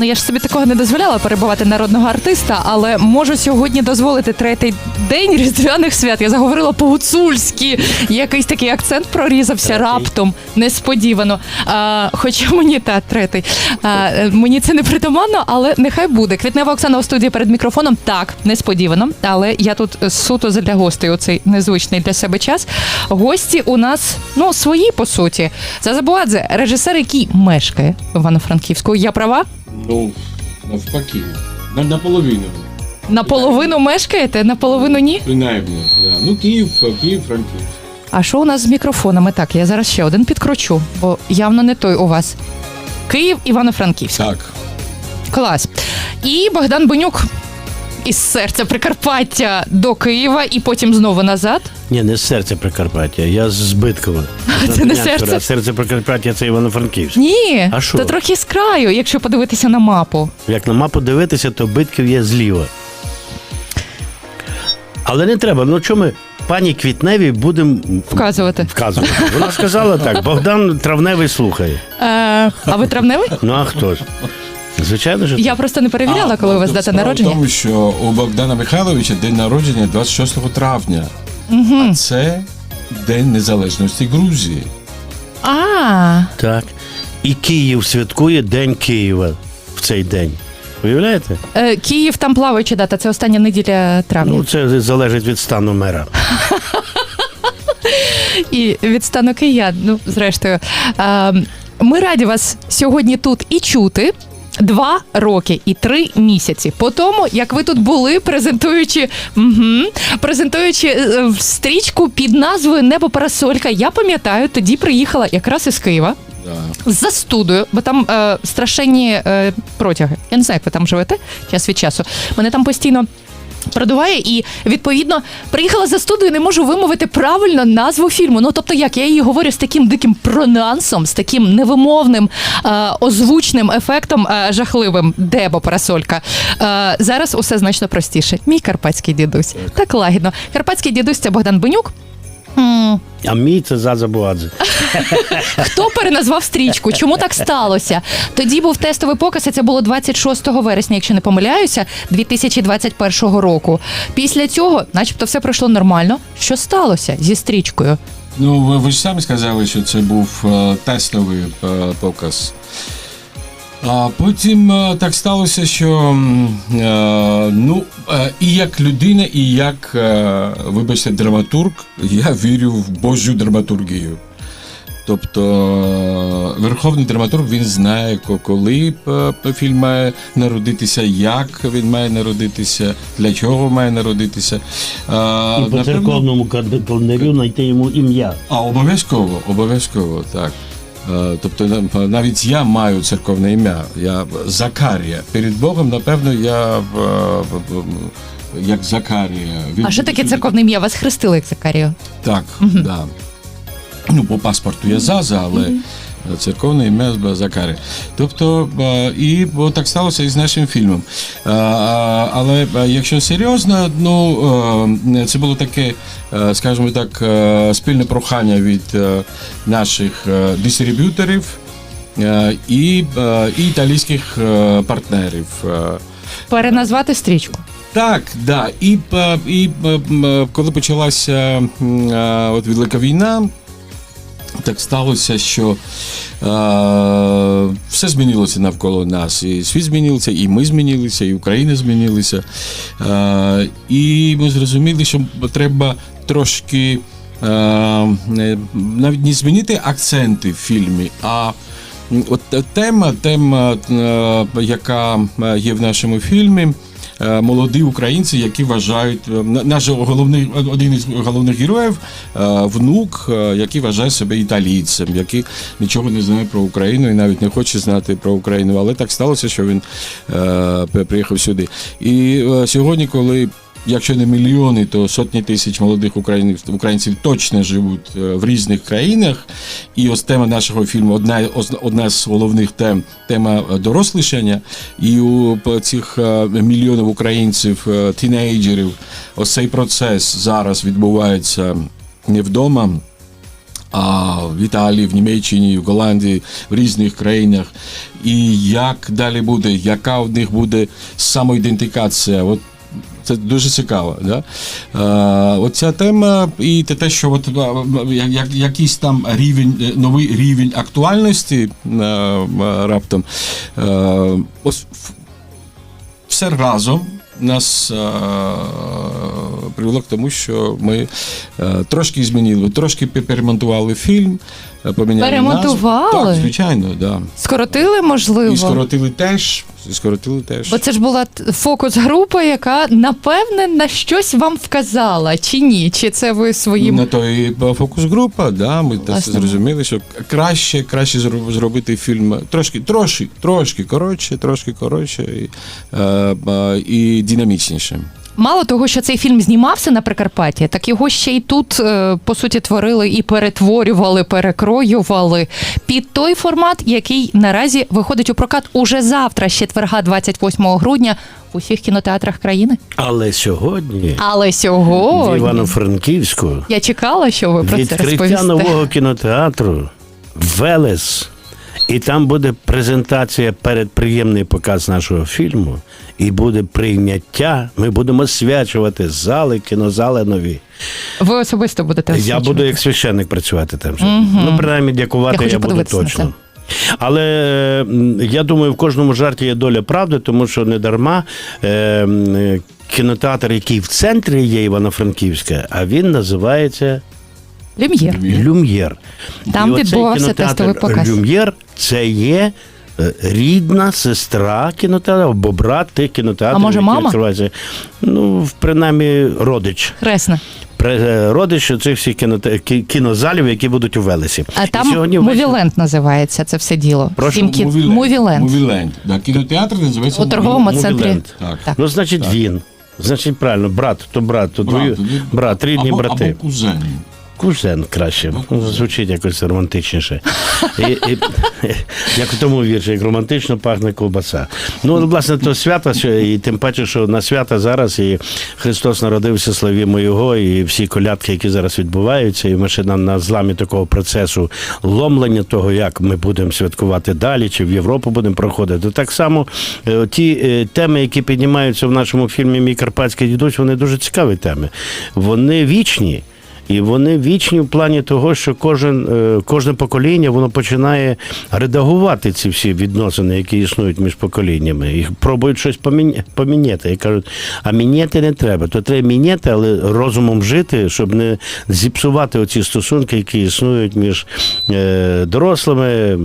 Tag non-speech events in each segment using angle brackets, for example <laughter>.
Ну я ж собі такого не дозволяла перебувати народного артиста, але можу сьогодні дозволити третій день різдвяних свят. Я заговорила по-гуцульськи. Якийсь такий акцент прорізався Третій. раптом, несподівано. А, хоча мені та третій. А, мені це не притаманно, але нехай буде. Квітнева Оксана у студії перед мікрофоном. Так, несподівано. Але я тут суто для гостей у цей незвичний для себе час. Гості у нас ну свої по суті. Зазабуадзе, режисер, який мешкає в Івано-Франківську. Я права? Ну, навпаки. На, наполовину. Наполовину мешкаєте, наполовину ні. Принаймні. Да. Ну, Київ, Київ, Франківськ. А що у нас з мікрофонами? Так, я зараз ще один підкручу, бо явно не той у вас. Київ, Івано-Франківськ. Так. Клас. І Богдан Бенюк із серця Прикарпаття до Києва і потім знову назад. Ні, не з серця Прикарпаття, я з Збиткова. <laughs> Це не серце? Серце Прикарпаття це Івано-Франківськ. Ні, А що? то трохи з краю, якщо подивитися на мапу. Як на мапу дивитися, то Битків є зліва. Але не треба. Ну чому ми пані Квітневі будемо Вказувати. вказувати? Вона сказала так: <laughs> Богдан Травневий слухає. Е, а ви травневий? Ну а хто ж? Звичайно ж. Я просто не перевіряла, коли у вас дата народження. тому, що у Богдана Михайловича день народження 26 травня. А це День Незалежності Грузії. А, Так. І Київ святкує День Києва в цей день. Уявляєте? е, Київ там плаваюча дата, це остання неділя травня. Ну, це залежить від стану мера. <laughs> і від стану киян. Ну, зрештою, Е, ми раді вас сьогодні тут і чути. Два роки і три місяці по тому, як ви тут були, презентуючи угу, презентуючи е, стрічку під назвою Небо Парасолька. Я пам'ятаю, тоді приїхала якраз із Києва за студою, бо там е, страшенні е, протяги. Я не знаю, як ви там живете час від часу. Мене там постійно. Продуває і відповідно приїхала за студію, не можу вимовити правильно назву фільму. Ну тобто, як я її говорю з таким диким пронансом, з таким невимовним е, озвучним ефектом е, жахливим. Дебо парасолька. Е, зараз усе значно простіше. Мій карпатський дідусь. Так лагідно. Карпатський дідусь це Богдан Бенюк. А мій це Заза Буадзе. <laughs> Хто переназвав стрічку? Чому так сталося? Тоді був тестовий показ, і це було 26 вересня, якщо не помиляюся, 2021 року. Після цього, начебто, все пройшло нормально. Що сталося зі стрічкою? Ну, ви, ви ж самі сказали, що це був е, тестовий е, показ. А потім е, так сталося, що е, ну, е, і як людина, і як, вибачте, драматург, я вірю в Божу драматургію. Тобто верховний драматург він знає, коли фільм має народитися, як він має народитися, для чого має народитися. Е, І по напевно, церковному календарю знайти йому ім'я. а обов'язково, обов'язково, так. Е, Тобто на- навіть я маю церковне ім'я. Я Закарія. Перед Богом, напевно, я е, як Закарія. Він А що таке церковне ім'я? Вас хрестили як Закарію? Так, да. Ну, по паспорту я Заза, але церковне ім'я Закарія. Тобто, е, і от так сталося і з нашим фільмом. Е, Але е, якщо серйозно, ну це було таке, скажімо так, спільне прохання від наших дистриб'юторів і, і італійських партнерів. Переназвати стрічку. так, да. І, і коли почалася от Велика війна, так сталося, що е, все змінилося навколо нас. І світ змінився, і ми змінилися, і Україна змінилася. Е, і ми зрозуміли, що треба трошки е, е, навіть не змінити акценти в фільмі, а от тема, тема, е, яка е, є в нашому фільмі. Е, Молоді українці, які вважають е, на- наш головний один із головних героїв, е, внук, який вважає себе італійцем, який нічого не знає про Україну і навіть не хоче знати про Україну. Але так сталося, що він приїхав сюди. І сьогодні, коли Якщо не мільйони, то сотні тисяч молодих українців, українців точно живуть е, в різних країнах. І ось тема нашого фільму одна, одна з головних тем тема е, дорослішання. І у цих е, мільйонів українців, тінейджерів, ось цей процес зараз відбувається не вдома, а, в Італії, в Німеччині, в Голландії, в різних країнах. І як далі буде, яка в них буде самоідентифікація. От це дуже цікаво. Да? Е, оця тема і те, що от, е, я- я- якийсь там рівень, е, новий рівень актуальності е, раптом. Е, ось все разом нас е, привело к тому, що ми е, трошки змінили, трошки перемонтували фільм, поміняли Перемонтували? назву. Так, звичайно, да. Скоротили, можливо. І скоротили теж. Скоротили теж. Бо це ж була фокус-група, яка напевне на щось вам вказала, чи ні? Чи це ви своїм На то і фокус-група, да, ми те зрозуміли, що краще, краще зробити фільм трошки, трошки, трошки коротше, трошки коротше і, е, е, і динамічніше. Мало того, що цей фільм знімався на Прикарпатті, так його ще й тут е, по суті творили і перетворювали, перекроювали під той формат, який наразі виходить у прокат уже завтра, з четверга, 28 грудня, в усіх кінотеатрах країни. Але сьогодні Але в Івано-Франківську я чекала, що ви про це відкриття нового кінотеатру Велес. І там буде презентація передприємний показ нашого фільму, і буде прийняття. Ми будемо свячувати зали, кінозали нові. Ви особисто будете Я буду як священник працювати там. же. Ну, принаймні, дякувати Я я, буду на точно. Але я думаю, в кожному жарті є доля правди, тому що не дарма е, е, кінотеатр, який в центрі є Івано-Франківська, а він називається Люм'єр. Люм'єр. Там І оцей відбувався кінотеатр тестовий показ. Люм'єр це є. е, Рідна сестра кінотеатру або брат тих кінотеатрів, А може, які мама? відкриваються. Ну, принаймні, родич. Хресна. Пре- е, Родич цих всіх кіноте- кі- кінозалів, які будуть у Велесі. А І там сьогодні ввечері- Мувіленд називається це все діло. Прошу, Сім Мувіленд. Мувіленд. Мувіленд. Да, кінотеатр називається У торговому Мувіленд. центрі. Мувіленд. Так. Так. Ну, значить, він. Значить, правильно, брат, то брат, то Брат, двою- брат, рідні або, брати. Або кузен. Кузен краще. Звучить якось романтичніше. І, і, як у тому вірші, як романтично пахне ковбаса. Ну, власне, то свято, що- і тим паче, що на свята зараз і Христос народився, славімо Його, і всі колядки, які зараз відбуваються, і ми ще на, на зламі такого процесу ломлення того, як ми будемо святкувати далі, чи в Європу будемо проходити. Так само е, ті е, теми, які піднімаються в нашому фільмі Мій Карпатський дідусь, вони дуже цікаві теми. Вони вічні. І вони вічні в плані того, що кожен, е, кожне покоління воно починає редагувати ці всі відносини, які існують між поколіннями. Їх пробують щось поміня- поміняти. І кажуть, а міняти не треба. То треба міняти, але розумом жити, щоб не зіпсувати оці стосунки, які існують між е, дорослими,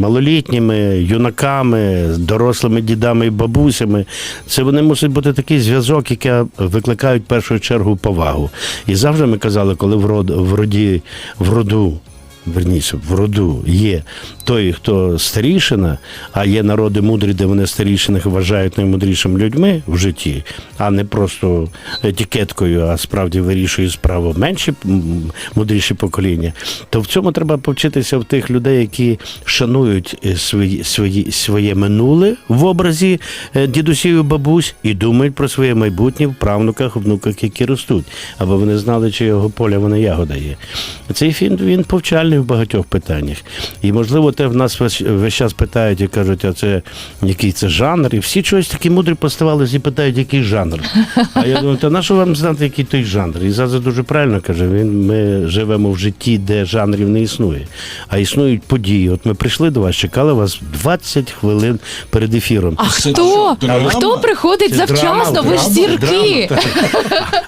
малолітніми, юнаками, дорослими дідами і бабусями. Це вони мусить бути такий зв'язок, який викликають в першу чергу повагу. І завжди ми казали, коли в род в роді в роду. Верніше, в роду є той, хто старішина, а є народи мудрі, де вони старішиних вважають наймудрішими людьми в житті, а не просто етикеткою, а справді вирішують справу менші мудріші покоління. То в цьому треба повчитися в тих людей, які шанують е, свої, свої, своє минуле в образі е, дідусів і бабусь і думають про своє майбутнє в правнуках, внуках, які ростуть, аби вони знали, чи його поля вона ягода є. Цей фільм він повчальний в багатьох питаннях. І можливо, те в нас весь, весь час питають і кажуть, а це який це жанр? І всі чогось такі мудрі поставили і питають, який жанр. А я думаю, та на що вам знати, який той жанр? І Заза дуже правильно каже: він ми живемо в житті, де жанрів не існує, а існують події. От ми прийшли до вас, чекали вас 20 хвилин перед ефіром. А Це хто? драма? Хто приходить Це завчасно? драма, Ви ж драма, зірки.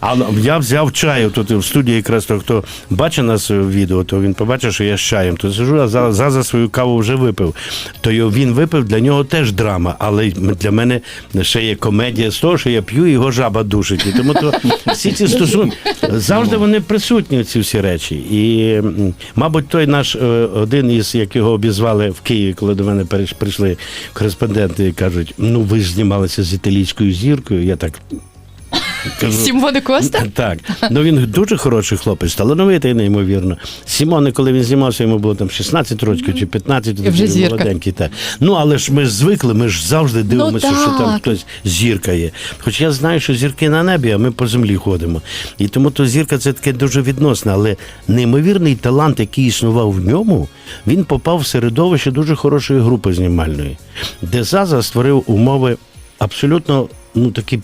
А я взяв чаю тут в студії, якраз то, хто бачить нас в відео, то він побачив, що я з чаєм. То сижу, а за, за, свою каву вже випив. То він випив, для нього теж драма, але для мене ще є комедія з того, що я п'ю, його жаба душить. І тому то всі ці стосунки завжди вони присутні, ці всі речі. І, мабуть, той наш е, один із, як його обізвали в Києві, коли до мене прийшли кореспонденти і кажуть: ну ви ж знімалися з італійською зіркою. Я так Кажу, Сімоне Коста? Так. Ну він дуже хороший хлопець, талановитий, неймовірно. Сімоне, коли він знімався, йому було там 16 років чи 15, І вже зірка. молоденький. Так. Ну, але ж ми звикли, ми ж завжди дивимося, що там Ну так. хтось зірка є. Хоч я знаю, що зірки на небі, а ми по землі ходимо. І тому то зірка це таке дуже відносне, але неймовірний талант, який існував в ньому, він попав в середовище дуже хорошої групи знімальної, де Заза створив умови абсолютно ну такі.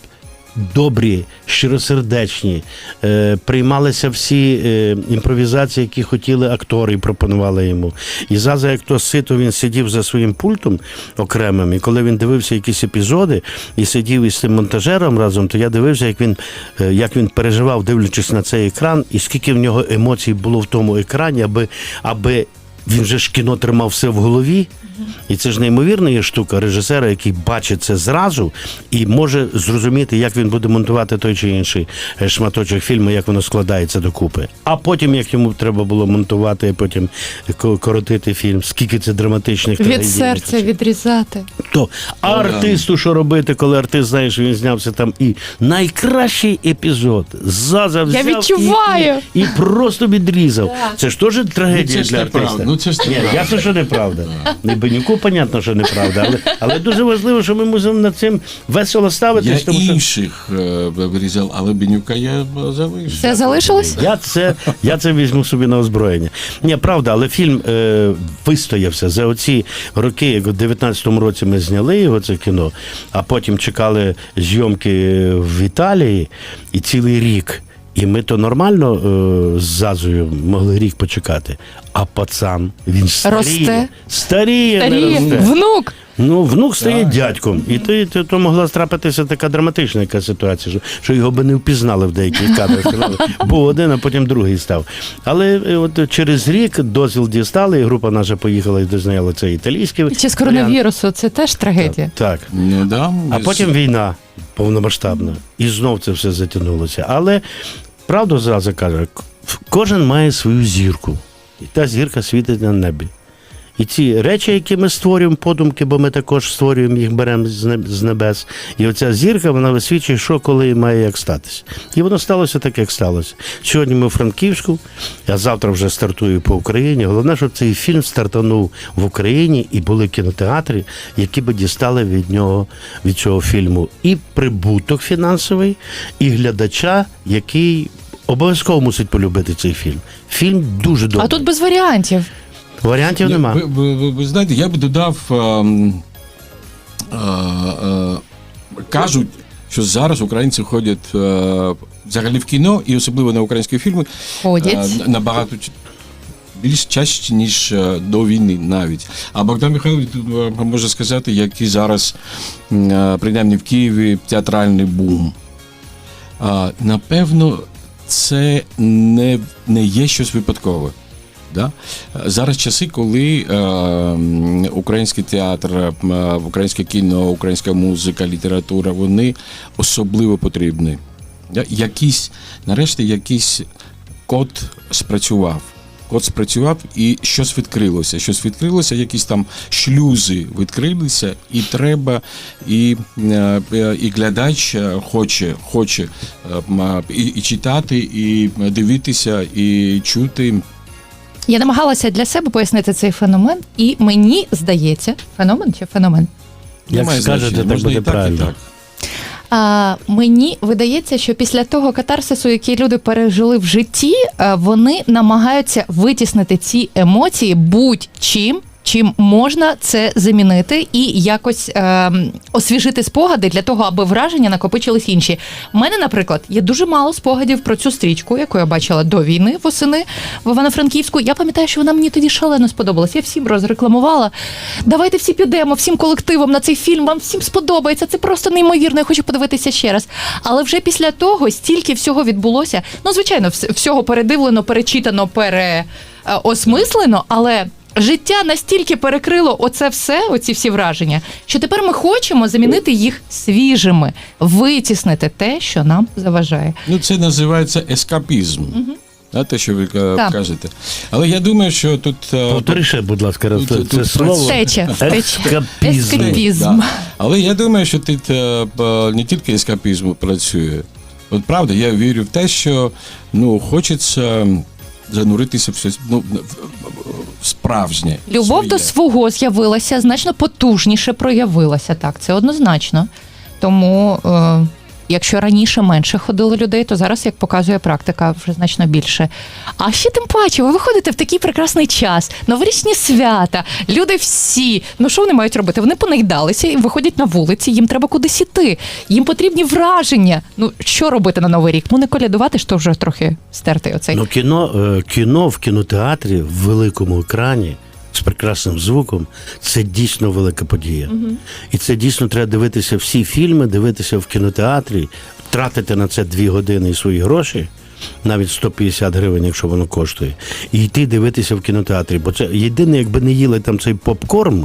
Добрі, щиросердечні, е, приймалися всі е, імпровізації, які хотіли актори, і пропонували йому. І Заза, як то сито, він сидів за своїм пультом окремим, і коли він дивився якісь епізоди і сидів із тим монтажером разом, то я дивився, як він, е, як він переживав, дивлячись на цей екран, і скільки в нього емоцій було в тому екрані, аби, аби він же ж кіно тримав все в голові. І це ж неймовірна є штука режисера, який бачить це зразу і може зрозуміти, як він буде монтувати той чи інший е, шматочок фільму, як воно складається докупи. А потім, як йому треба було монтувати, потім коротити фільм, скільки це драматичних Від серця відрізати. То а артисту що робити, коли артист знає, що він знявся там і найкращий епізод заза взяв і- відчуваю. І, і, просто відрізав. Це ж теж Ну, трагедія це ж для артиста. Ну, це ж Ні, ясно, що неправда. І Бенюку, понятно, що неправда. Але, але дуже важливо, що ми мусимо над цим весело Я ставитись. Тому що інших е, вирізав, але Бенюка я залишив. Це залишилось? я це, я це візьму собі на озброєння. Ні, правда, але фільм е, вистоявся за оці роки, як у 19-му році ми зняли його, це кіно, а потім чекали зйомки в Італії і цілий рік. І ми то нормально е, з Зазою могли рік почекати. А пацан, він старіє. Росте. Старіє, не Старіє. росте. Внук. Ну, внук стає Так. дядьком. І то, то, то могла трапитися така драматична яка ситуація, що, що його би не впізнали в деяких кадрах. <laughs> Був один, а потім другий став. Але е, от через рік дозвіл дістали, і група наша поїхала і дознала цей італійський. Під час варіант. коронавірусу це теж трагедія. Так. Ну, да, А потім війна повномасштабна. І знов це все затягнулося. Але правду зразу каже, кожен має свою зірку. І та зірка світить на небі. І ці речі, які ми створюємо, подумки, бо ми також створюємо їх, беремо з неб- з небес. І оця зірка, вона висвічує, що коли має як статися. І воно сталося так, як сталося. Сьогодні ми в Франківську, а завтра вже стартую по Україні. Головне, щоб цей фільм стартанув в Україні і були кінотеатри, які би дістали від нього від цього фільму і прибуток фінансовий, і глядача, який обов'язково мусить полюбити цей фільм. Фільм дуже добрий. А тут без варіантів. Варіантів Ні, нема. Ви, ви, ви, ви знаєте, я б додав. ем, е, е, кажуть, що зараз українці ходять е, взагалі в кіно, і особливо на українські фільми, Ходять. е, набагато ч- більш чаще, ніж е, до війни навіть. А Богдан Михайлович е, може сказати, який зараз, м, е, принаймні в Києві, театральний бум. А, напевно, це не, не є щось випадкове. Да? Зараз часи, коли е, український театр, е, українське кіно, українська музика, література, вони особливо потрібні. Якийсь, нарешті, якийсь код спрацював. Код спрацював і щось відкрилося. Щось відкрилося, якісь там шлюзи відкрилися, і треба, і, е, е, і глядач хоче, хоче і, і читати, і дивитися, і чути. Я намагалася для себе пояснити цей феномен, і мені здається, феномен чи феномен? Як Немає скажете, значення, так можна буде і так, правильно. так. А, мені видається, що після того катарсису, який люди пережили в житті, а, вони намагаються витіснити ці емоції будь-чим. Чим можна це замінити і якось е, освіжити спогади для того, аби враження накопичились інші. У мене, наприклад, є дуже мало спогадів про цю стрічку, яку я бачила до війни восени в Івано-Франківську. Я пам'ятаю, що вона мені тоді шалено сподобалась. Я всім розрекламувала. Давайте всі підемо, всім колективом на цей фільм. Вам всім сподобається. Це просто неймовірно. Я хочу подивитися ще раз. Але вже після того стільки всього відбулося. Ну, звичайно, вс- всього передивлено, перечитано, переосмислено, але. Життя настільки перекрило оце все, оці всі враження, що тепер ми хочемо замінити їх свіжими, витіснити те, що нам заважає. Ну, це називається ескапізм. Да, те, що ви Так. кажете. Але я думаю, що тут. е, Повтори ще, будь ласка, раз Тут- це, тут слово. Втеча, втеча. Ескапізм. Ескапізм. Да. Але я думаю, що тут е, не тільки ескапізм працює. От правда, я вірю в те, що ну хочеться зануритися в щось ну, справжнє. Любов своє. до свого з'явилася значно потужніше проявилася. Так, це однозначно. Тому, е, якщо раніше менше ходило людей, то зараз, як показує практика, вже значно більше. А ще тим паче, ви виходите в такий прекрасний час, новорічні свята, люди всі. Ну що вони мають робити? Вони понаїдалися і виходять на вулиці, їм треба кудись іти. Їм потрібні враження. Ну що робити на новий рік? Ну не колядувати, що вже трохи стертий оцей. Ну, кіно, е, кіно в кінотеатрі в великому екрані з прекрасним звуком це дійсно велика подія. І це дійсно треба дивитися всі фільми, дивитися в кінотеатрі, тратити на це дві години і свої гроші. Навіть 150 гривень, якщо воно коштує, і йти дивитися в кінотеатрі. Бо це єдине, якби не їли там цей попкорн,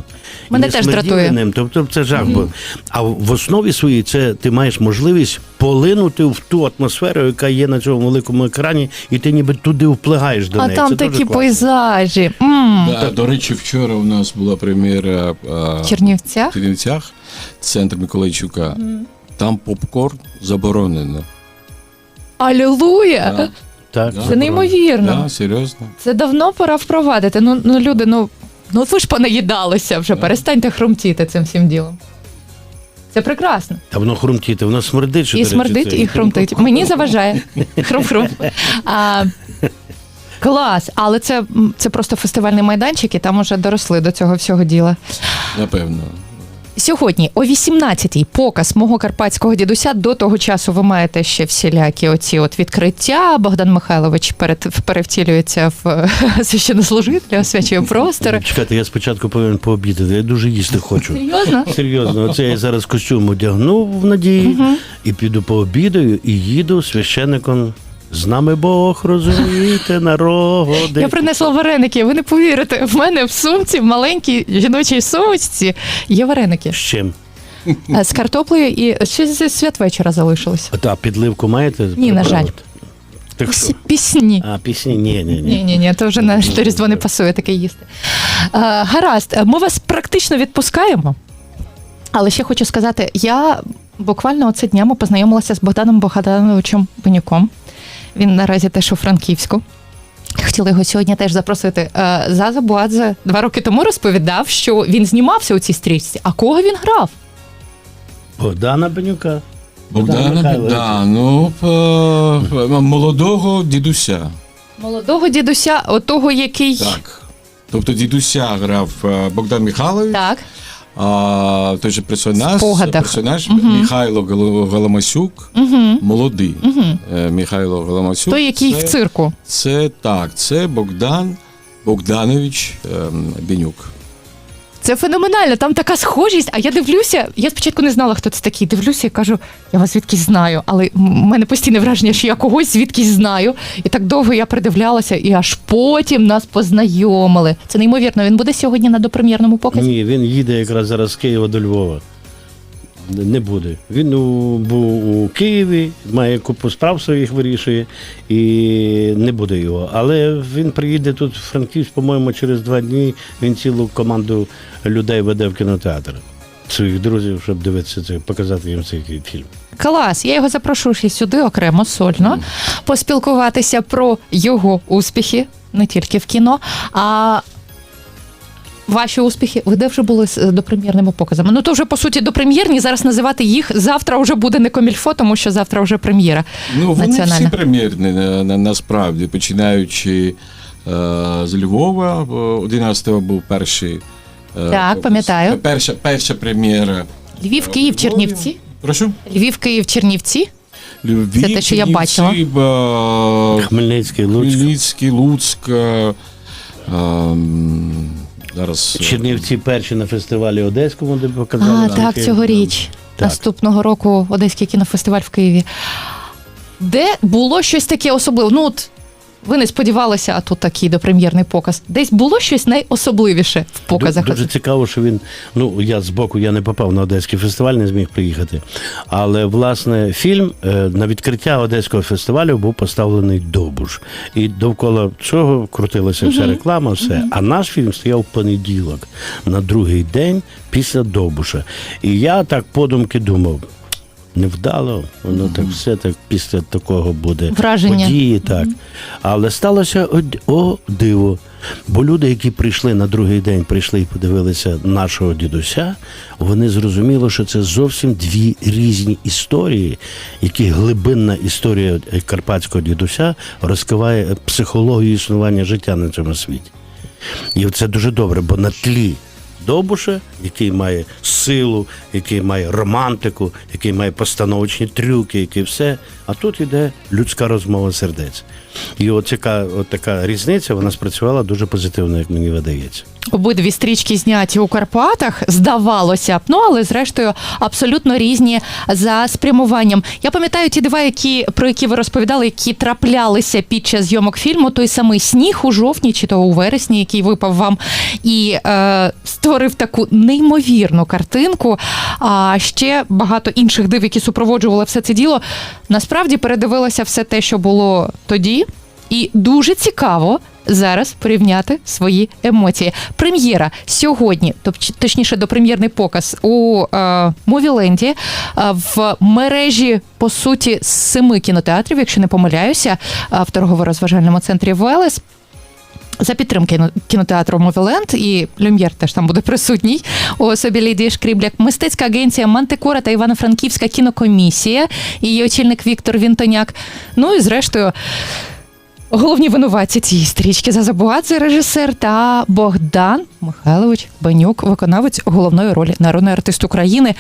і Мене теж дратує. ним, тобто це жах. був. А в основі своїй це ти маєш можливість полинути в ту атмосферу, яка є на цьому великому екрані, і ти ніби туди впливаєш до а неї. там це такі пейзажі. м Да, до речі, вчора у нас була прем'єра В Чернівцях. Чернівцях, центр Миколайчука. Там попкорн заборонено. Алілуя! Да, Так, Да. Це неймовірно. да, серйозно. Це давно пора впровадити. Ну, ну люди, ну, ну ви ж понаїдалися вже, перестаньте хрумтіти цим всім ділом. Це прекрасно. Та воно хрумтіти, воно смердить. що, І до речі, смердить, це. і хрумтить. Мені заважає. <laughs> Хрум-хрум. А, клас, але це, це просто фестивальний майданчик, і там уже доросли до цього всього діла. Напевно. Сьогодні о 18-й показ мого карпатського дідуся. До того часу ви маєте ще всілякі оці от відкриття. Богдан Михайлович перед, перевтілюється в <laughs> священнослужителя, освячує простори. <laughs> Чекайте, я спочатку повинен пообідати, я дуже їсти хочу. Серйозно? Серйозно, оце я зараз костюм одягну в надії і піду пообідаю і їду священником. З нами Бог, розумієте, народи. Я принесла вареники. Ви не повірите. В мене в сумці, в маленькій жіночій сумочці, є вареники З чим? Е, з картоплею і ще з святвечора залишилось. А підливку маєте? Ні, на жаль. Так що? Пісні. А, пісні? Ні, ні, Ні, ні. ні, ні, то вже на різдво не пасує таке їсти. Е, гаразд, е, ми вас практично відпускаємо. Але ще хочу сказати, я буквально оце днями познайомилася з Богданом Богдановичем Бенюком. Він наразі теж у Франківську. Хотіла його сьогодні теж запросити. Е, Заза Буадзе два роки тому розповідав, що він знімався у цій стрічці. А кого він грав? Богдана Бенюка. Богдана, да, ну, молодого дідуся. Молодого дідуся, отого, який. Так. Тобто дідуся грав е, Богдан Михайлович, Так. А той же персонаж, персонаж угу. Михайло Гол- Голомасюк, молодий угу. Михайло Голомасюк. Той, який це, в цирку. Це так, це Богдан Богданович ем, Бенюк. Це феноменально, там така схожість. А я дивлюся, я спочатку не знала, хто це такий. Дивлюся і кажу, я вас звідкись знаю. Але в мене постійне враження, що я когось звідкись знаю. І так довго я придивлялася, і аж потім нас познайомили. Це неймовірно. Він буде сьогодні на допрем'єрному показі. Ні, він їде якраз зараз з Києва до Львова. Не буде. Він у, був у Києві, має купу справ своїх вирішує і не буде його. Але він приїде тут в Франківськ, по-моєму, через два дні. Він цілу команду людей веде в кінотеатр. Своїх друзів, щоб дивитися це, показати їм цей фільм. Клас. Я його запрошую ще сюди окремо сольно поспілкуватися про його успіхи не тільки в кіно, а. Ваші успіхи, ви де вже були з е, допрем'єрними показами? Ну то вже по суті допрем'єрні. Зараз називати їх завтра вже буде не комільфо, тому що завтра вже прем'єра. Ну, вони всі прем'єрні на, на, насправді, починаючи е, з Львова, 11-го був перший. е, Так, пам'ятаю. Перша, перша прем'єра. Львів, Київ, Чернівці. Прошу? Львів, Київ, Чернівці. Львів, Це те, що я бачила. е, Хмельницький, Луцьк, Хмельницький, Луцьк. е, ем, зараз. е, Чернівці перші на фестивалі Одеському, де показали. А, так, фільм. цьогоріч. Так. Наступного року Одеський кінофестиваль в Києві. Де було щось таке особливе? Ну, от ви не сподівалися, а тут такий допрем'єрний показ. Десь було щось найособливіше в показах. Дуже цікаво, що він. Ну я з боку я не попав на одеський фестиваль, не зміг приїхати. Але власне фільм е, на відкриття одеського фестивалю був поставлений Довбуш. І довкола цього крутилася вся реклама, все. А наш фільм стояв в понеділок на другий день після Довбуша. І я так подумки думав. Невдало, воно так все так після такого буде Враження. події, так. Але сталося од- о диво. Бо люди, які прийшли на другий день, прийшли і подивилися нашого дідуся, вони зрозуміли, що це зовсім дві різні історії, які глибинна історія карпатського дідуся розкриває психологію існування життя на цьому світі. І це дуже добре, бо на тлі Довбуша, який має силу, який має романтику, який має постановочні трюки, який все. А тут іде людська розмова сердець. І от така різниця вона спрацювала дуже позитивно, як мені видається. Обидві стрічки зняті у Карпатах, здавалося б, ну але зрештою абсолютно різні за спрямуванням. Я пам'ятаю ті дива, які про які ви розповідали, які траплялися під час зйомок фільму. Той самий сніг у жовтні чи то у вересні, який випав вам, і е, створив таку неймовірну картинку. А ще багато інших див, які супроводжували все це діло. Насправді передивилося все те, що було тоді, і дуже цікаво зараз порівняти свої емоції. Прем'єра сьогодні, тоб- точніше, допрем'єрний показ у е, Мовіленді е, в мережі по суті семи кінотеатрів, якщо не помиляюся, е, в торгово-розважальному центрі Велес. За підтримки кінотеатру Мовіленд і Люм'єр теж там буде присутній у особі Лідії Шкрібляк. Мистецька агенція Мантикора та Івано-Франківська кінокомісія її очільник Віктор Вінтоняк. Ну і зрештою. Головні винуватці цієї стрічки Зазабуадзе, режисер та Богдан Михайлович Банюк, виконавець головної ролі народний артист України.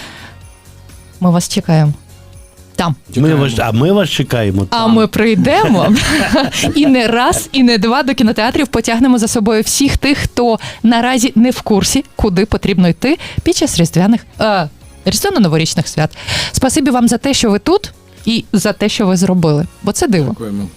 Ми вас чекаємо. Там. Ми вас, а ми вас чекаємо. А ми прийдемо і не раз, і не два до кінотеатрів потягнемо за собою всіх тих, хто наразі не в курсі, куди потрібно йти під час різдвяних е, різдвяно-новорічних свят. Спасибі вам за те, що ви тут, і за те, що ви зробили. Бо це диво. Дякуємо.